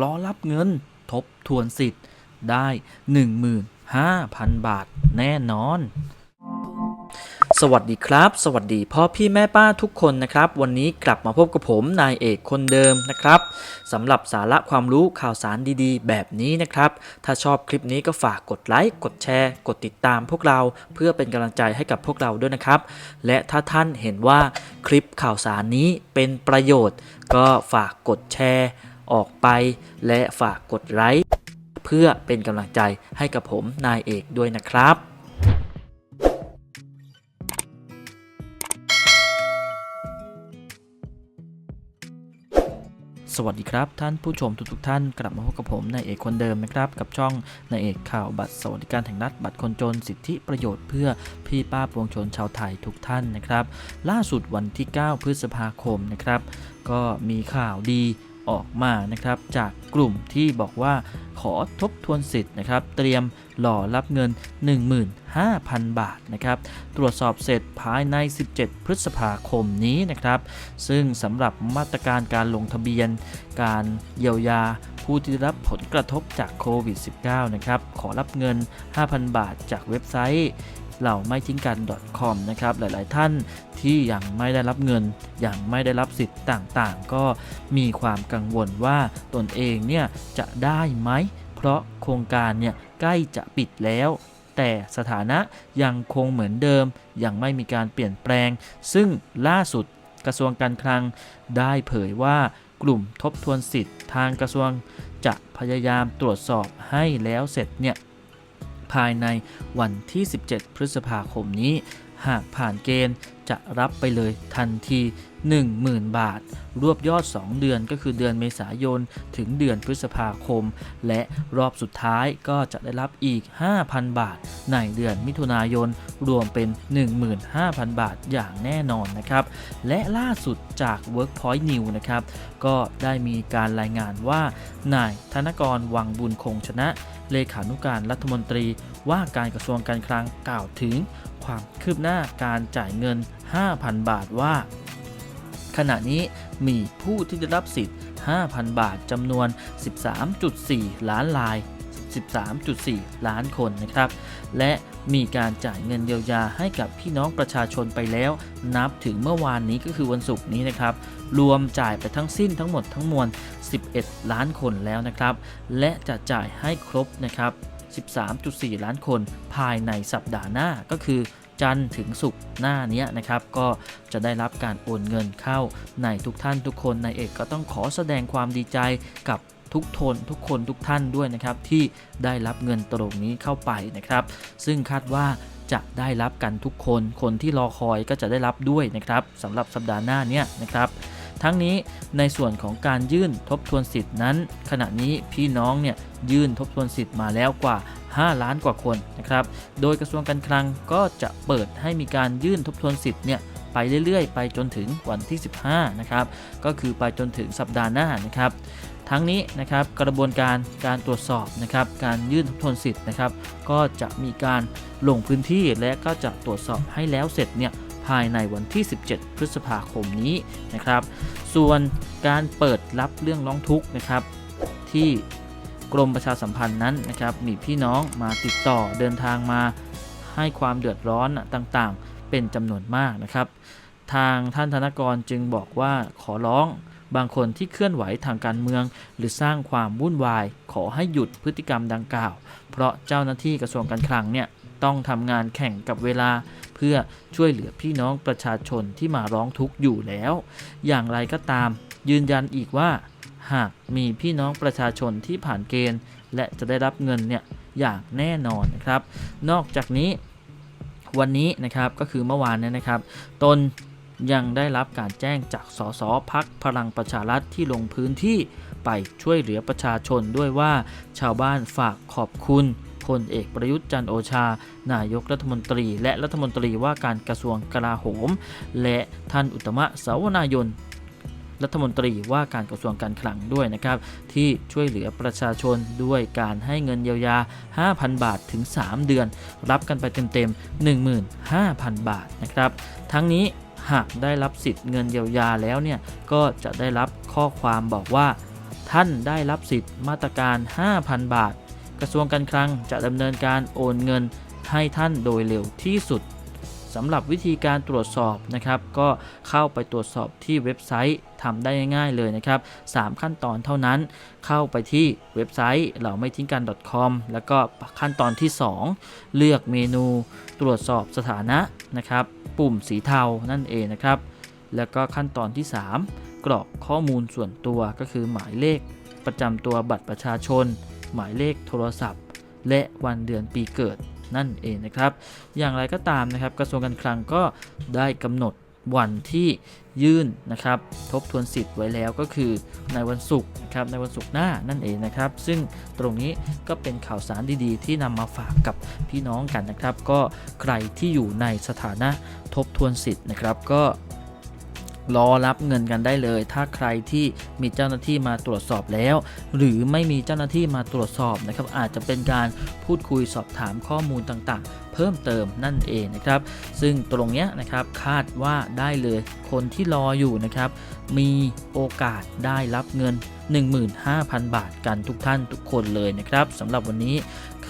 รอรับเงิน ทบทวนสิทธิ์ได้ 15,000 บาทแน่นอน สวัสดีครับ สวัสดีพ่อพี่แม่ป้าทุกคนนะครับ วันนี้กลับมาพบกับผมนายเอกคนเดิมนะครับสำหรับสาระความรู้ข่าวสารดีๆ แบบนี้นะครับ ถ้าชอบคลิปนี้ก็ฝากกดไลค์กดแชร์ กดติดตามพวกเราเพื่อเป็นกำลังใจให้กับพวกเราด้วยนะครับ และถ้าท่านเห็นว่าคลิปข่าวสารนี้เป็นประโยชน์ ก็ฝากกดแชร์ ออกไป และฝากกดไลค์เพื่อเป็นกำลังใจให้กับผมนายเอกด้วยนะครับสวัสดีครับท่านผู้ชมทุกๆท่านกลับมาพบกับผมนายเอกคนเดิมนะครับกับช่องนายเอกข่าวบัตรสวัสดิการแห่งรัฐบัตรคนจนสิทธิประโยชน์เพื่อพี่ป้าปวงชนชาวไทยทุกท่านนะครับ ล่าสุดวันที่ 9 พฤษภาคมนะครับ ก็มีข่าวดี ออกมานะครับจากกลุ่มที่บอกว่าขอทบทวนสิทธิ์นะครับ เตรียมหล่อรับเงิน 15,000 บาทนะครับ ตรวจสอบเสร็จภายใน 17 พฤษภาคมนี้นะครับ ซึ่งสำหรับมาตรการการลงทะเบียน การเยียวยาผู้ที่ได้รับผลกระทบจากโควิด -19 นะครับ ขอรับเงิน 5,000 บาทจากเว็บไซต์ เหล่าไม่ทิ้งกัน .com นะครับหลาย ๆ ท่านที่ยังไม่ได้รับเงิน ยังไม่ได้รับสิทธิ์ต่าง ๆ ก็มีความกังวลว่าตนเองเนี่ยจะได้ไหม เพราะโครงการเนี่ยใกล้จะปิดแล้วแต่สถานะยังคงเหมือนเดิม ยังไม่มีการเปลี่ยนแปลง ซึ่งล่าสุดกระทรวงการคลังได้เผยว่ากลุ่มทบทวนสิทธิ์ทางกระทรวงจะพยายามตรวจสอบให้แล้วเสร็จเนี่ย ภายในวันที่ 17 พฤษภาคมนี้ หากผ่านเกณฑ์จะรับไปเลยทันที 10,000 บาท รวบยอด 2 เดือนก็คือเดือนเมษายน ถึงเดือนพฤษภาคม และรอบสุดท้ายก็จะได้รับอีก 5,000 บาท ในเดือนมิถุนายน รวมเป็น 15,000 บาทอย่างแน่นอนนะครับ และล่าสุดจาก Workpoint New นะครับ ก็ได้มีการรายงานว่านายธนกรวังบุญคงชนะ เลขานุการรัฐมนตรีว่าการกระทรวงการคลังกล่าวถึง ความคืบหน้าการจ่ายเงิน 5,000 บาทว่า ขณะนี้มีผู้ที่ได้รับสิทธิ์ 5,000 บาทจำนวน 13.4 ล้านลาย 13.4 ล้านคนนะครับ และมีการจ่ายเงินเยียวยาให้กับพี่น้องประชาชนไปแล้ว นับถึงเมื่อวานนี้ก็คือวันศุกร์นี้นะครับ รวมจ่ายไปทั้งสิ้นทั้งหมดทั้งมวล 11 ล้านคนแล้วนะครับ และจะจ่ายให้ครบนะครับ 13.4 ล้านคนภายในสัปดาห์หน้าก็คือจันทร์ถึงศุกร์หน้านี้นะครับ ก็จะได้รับการโอนเงินเข้าในทุกท่านทุกคนในเอกก็ต้องขอแสดงความดีใจกับ ทุกทนทุกคนทุกท่านด้วยนะครับที่ได้รับเงินตรงนี้เข้าไปนะครับ ซึ่งคาดว่าจะได้รับกันทุกคน คนที่รอคอยก็จะได้รับด้วยนะครับสำหรับสัปดาห์หน้าเนี้ยนะครับทั้งนี้ในส่วนของการยื่นทบทวนสิทธินั้น ขณะนี้พี่น้องเนี่ยยื่นทบทวนสิทธิ์มาแล้วกว่า 5 ล้านกว่าคนนะครับ โดยกระทรวงการคลังก็จะเปิดให้มีการยื่นทบทวนสิทธิ์เนี่ย ไปเรื่อยๆ ไปจนถึงวันที่ 15 นะครับ ก็คือไปจนถึงสัปดาห์หน้านะครับ ทั้งนี้นะครับกระบวนการการตรวจสอบนะครับการยื่นทบทวนสิทธิ์นะครับ ก็จะมีการลงพื้นที่และก็จะตรวจสอบให้แล้วเสร็จเนี่ยภายในวันที่ 17 พฤษภาคมนี้นะครับ ส่วนการเปิดรับเรื่องร้องทุกข์นะครับ ที่กรมประชาสัมพันธ์นั้นนะครับ มีพี่น้องมาติดต่อเดินทางมา ให้ความเดือดร้อนต่างๆ เป็นจำนวนมากนะครับ ทางท่านธนกรจึงบอกว่าขอร้องบางคนที่เคลื่อนไหวทางการเมือง หรือสร้างความวุ่นวาย ขอให้หยุดพฤติกรรมดังกล่าว เพราะเจ้าหน้าที่กระทรวงการคลังเนี่ยต้องทำงานแข่งกับเวลา เพื่อช่วยเหลือพี่น้องประชาชนที่มาร้องทุกข์อยู่แล้ว อย่างไรก็ตาม ยืนยันอีกว่า หากมีพี่น้องประชาชนที่ผ่านเกณฑ์ และจะได้รับเงินเนี่ยอย่างแน่นอนนะครับ นอกจากนี้ วันนี้นะครับก็คือเมื่อวานเนี่ยนะครับ ตนยังได้รับการแจ้งจากสสพักพลังประชารัฐที่ลงพื้นที่ไปช่วยเหลือประชาชนด้วยว่าชาวบ้านฝากขอบคุณพลเอกประยุทธ์จันโอชา นายกรัฐมนตรี และรัฐมนตรีว่าการกระทรวงกลาโหม และท่านอุตตมะสาวนายน รัฐมนตรีว่าการกระทรวงการคลังด้วยนะครับ ที่ช่วยเหลือประชาชนด้วยการให้เงินเยียวยา 5,000 บาทถึง 3 เดือน รับกันไปเต็มๆ15,000 บาทนะครับ ทั้งนี้หากได้รับสิทธิ์เงินเยียวยาแล้วเนี่ยก็จะได้รับข้อความบอกว่า ท่านได้รับสิทธิ์มาตรการ 5,000 บาท กระทรวงการคลังจะดำเนินการโอนเงินให้ท่านโดยเร็วที่สุด สำหรับวิธีการตรวจสอบนะครับ ก็เข้าไปตรวจสอบที่เว็บไซต์ทำได้ง่ายๆเลยนะครับ 3 ขั้นตอนเท่านั้น เข้าไปที่เว็บไซต์เราไม่ทิ้งกัน .com แล้วก็ขั้นตอนที่ 2 เลือกเมนูตรวจสอบสถานะนะครับ ปุ่มสีเทานั่นเองนะครับ แล้วก็ขั้นตอนที่ 3 กรอกข้อมูลส่วนตัวก็คือหมายเลขประจำตัวบัตรประชาชน หมายเลขโทรศัพท์ และวันเดือนปีเกิด นั่นเองนะครับ อย่างไรก็ตามนะครับ กระทรวงการคลังก็ได้กำหนดวันที่ยื่นนะครับทบทวนสิทธิ์ไว้แล้วก็คือในวันศุกร์นะครับในวันศุกร์หน้านั่นเองนะครับ ซึ่งตรงนี้ก็เป็นข่าวสารดีๆ ที่นำมาฝากกับพี่น้องกันนะครับ ก็ใครที่อยู่ในสถานะทบทวนสิทธิ์นะครับ ก็ รอรับเงินกันได้เลย ถ้าใครที่มีเจ้าหน้าที่มาตรวจสอบแล้ว หรือไม่มีเจ้าหน้าที่มาตรวจสอบนะครับอาจจะเป็นการพูดคุยสอบถามข้อมูลต่างๆ เพิ่มเติมนั่นเองนะครับ ซึ่งตรงเนี้ยนะครับคาดว่าได้เลยคนที่รออยู่นะครับ มีโอกาสได้รับเงิน 15,000 บาทกันทุกท่านทุกคนเลยนะครับสำหรับวันนี้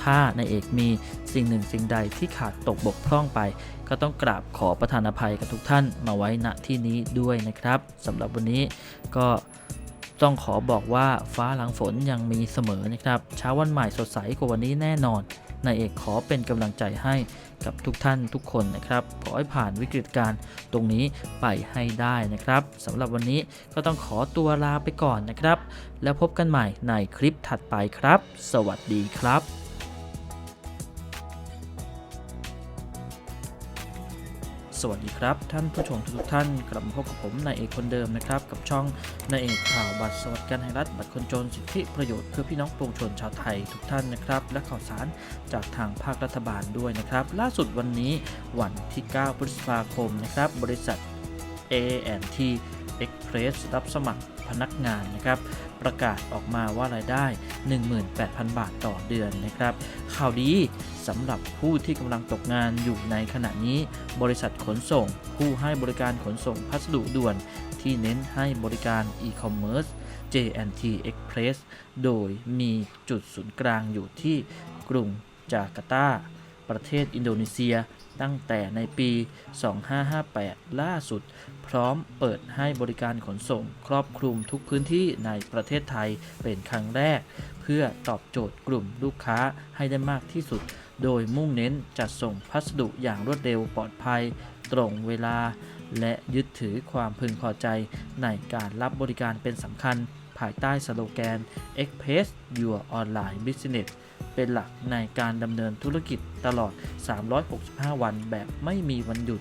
ค่านายเอกมีสิ่งหนึ่งสิ่งใดที่ขาดตกบกพร่องไป ก็ต้องกราบขอประทานอภัยกับทุกท่านมาไว้ณที่นี้ด้วยนะครับสำหรับวันนี้ก็ต้องขอบอกว่าฟ้าหลังฝนยังมีเสมอนะครับเช้าวันใหม่สดใสกว่าวันนี้แน่นอนนายเอกขอเป็นกำลังใจให้กับทุกท่านทุกคนนะครับขอให้ผ่านวิกฤตการณ์ตรงนี้ไปให้ได้นะครับสำหรับวันนี้ก็ต้องขอตัวลาไปก่อนนะครับ แล้วพบกันใหม่ในคลิปถัดไปครับ สวัสดีครับ วัสดีครับ ท่านผู้ชมทุกท่านกลับมาพบกับผมนายเอกคนเดิมนะครับ กับช่องนายเอกข่าวบัตรสวัสดิการแห่งรัฐบัตรคนจนสิทธิประโยชน์เพื่อพี่น้องปวงชนชาวไทยทุกท่านนะครับ และข่าวสารจากทางภาครัฐบาลด้วยนะครับ ล่าสุดวันนี้วันที่ 9 พฤษภาคมนะครับ บริษัท A&T Express รับสมัครพนักงานนะครับ ประกาศออกมาว่ารายได้ 18,000 บาทต่อเดือนนะครับ ข่าวดีสำหรับผู้ที่กำลังตกงานอยู่ในขณะนี้ บริษัทขนส่ง ผู้ให้บริการขนส่งพัสดุด่วน ที่เน้นให้บริการ e-commerce J&T Express โดยมีจุดศูนย์กลางอยู่ที่กรุงจาการ์ตา ประเทศอินโดนีเซีย ตั้งแต่ในปี 2558 ล่าสุด พร้อมเปิดให้บริการขนส่งครอบคลุมทุกพื้นที่ในประเทศไทยเป็นครั้งแรก เพื่อตอบโจทย์กลุ่มลูกค้าให้ได้มากที่สุด โดยมุ่งเน้นจัดส่งพัสดุอย่างรวดเร็วปลอดภัย ตรงเวลา และยึดถือความพึงพอใจในการรับบริการเป็นสำคัญ ภายใต้สโลแกน Express Your Online Business เป็นหลักในการดำเนินธุรกิจตลอด 365 วันแบบไม่มีวันหยุด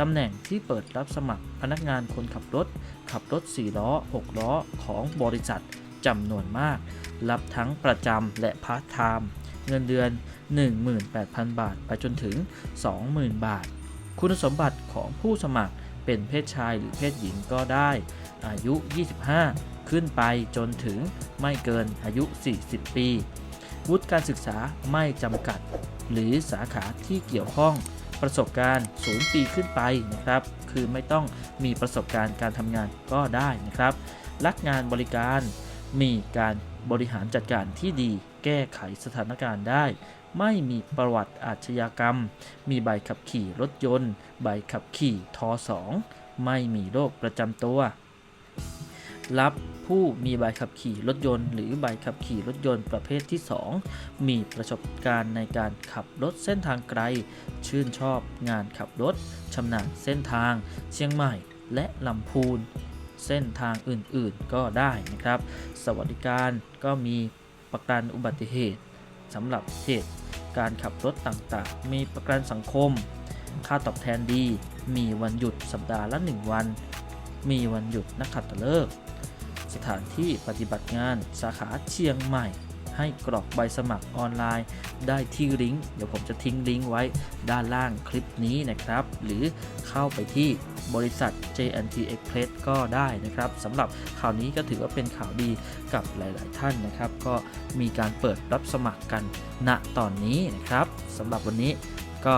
ตำแหน่งที่เปิดรับสมัครพนักงานคนขับรถ ขับรถ 4 ล้อ 6 ล้อของบริษัทจำนวนมาก รับทั้งประจำและพาร์ทไทม์เงินเดือน 18,000 บาท ไปจนถึง 20,000 บาท คุณสมบัติของผู้สมัครเป็นเพศชายหรือเพศหญิงก็ได้ อายุ 25 ขึ้นไปจนถึงไม่เกินอายุ 40 ปี วุฒิการศึกษาไม่จำกัด หรือสาขาที่เกี่ยวข้องประสบการณ์0ปีขึ้นไปนะครับ คือไม่ต้องมีประสบการณ์การทำงานก็ได้นะครับ รักงานบริการมีการบริหารจัดการที่ดี แก้ไขสถานการณ์ได้ ไม่มีประวัติอาชญากรรม มีใบขับขี่รถยนต์ ใบขับขี่ทอ2ไม่มีโรคประจำตัว รับผู้มีใบขับขี่รถยนต์หรือใบขับขี่รถยนต์ประเภทที่ 2 มีประสบการณ์ในการขับรถเส้นทางไกล ชื่นชอบงานขับรถชำนาญเส้นทาง เชียงใหม่และลำพูน เส้นทางอื่นๆก็ได้นะครับ สวัสดิการก็มีประกันอุบัติเหตุสำหรับเหตุการขับรถต่างๆ มีประกันสังคม ค่าตอบแทนดี มีวันหยุดสัปดาห์ละ 1 วัน มีวันหยุดนักขัตฤกษ์ สถานที่ปฏิบัติงานสาขาเชียงใหม่ ให้กรอกใบสมัครออนไลน์ ได้ที่ลิงก์เดี๋ยวผมจะทิ้งลิงก์ไว้ด้านล่างคลิปนี้นะครับ หรือเข้าไปที่บริษัท JNT Express ก็ได้นะครับสำหรับข่าวนี้ก็ถือว่าเป็นข่าวดีกับหลาย ๆ ท่านนะครับ ก็มีการเปิดรับสมัครกันณตอนนี้นะครับสำหรับวันนี้ก็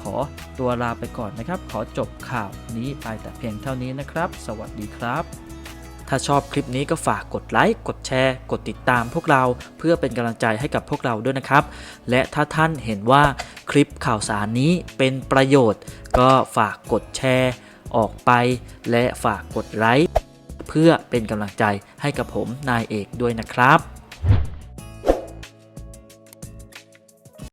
ขอตัวลาไปก่อนนะครับ ขอจบข่าวนี้ไปแต่เพียงเท่านี้นะครับ สวัสดีครับ ถ้าชอบคลิปนี้ก็ฝากกดไลค์ กดแชร์ กดติดตามพวกเราเพื่อเป็นกำลังใจให้กับพวกเราด้วยนะครับ และถ้าท่านเห็นว่าคลิปข่าวสารนี้เป็นประโยชน์ ก็ฝากกดแชร์ ออกไป และฝากกดไลค์เพื่อเป็นกำลังใจให้กับผมนายเอกด้วยนะครับ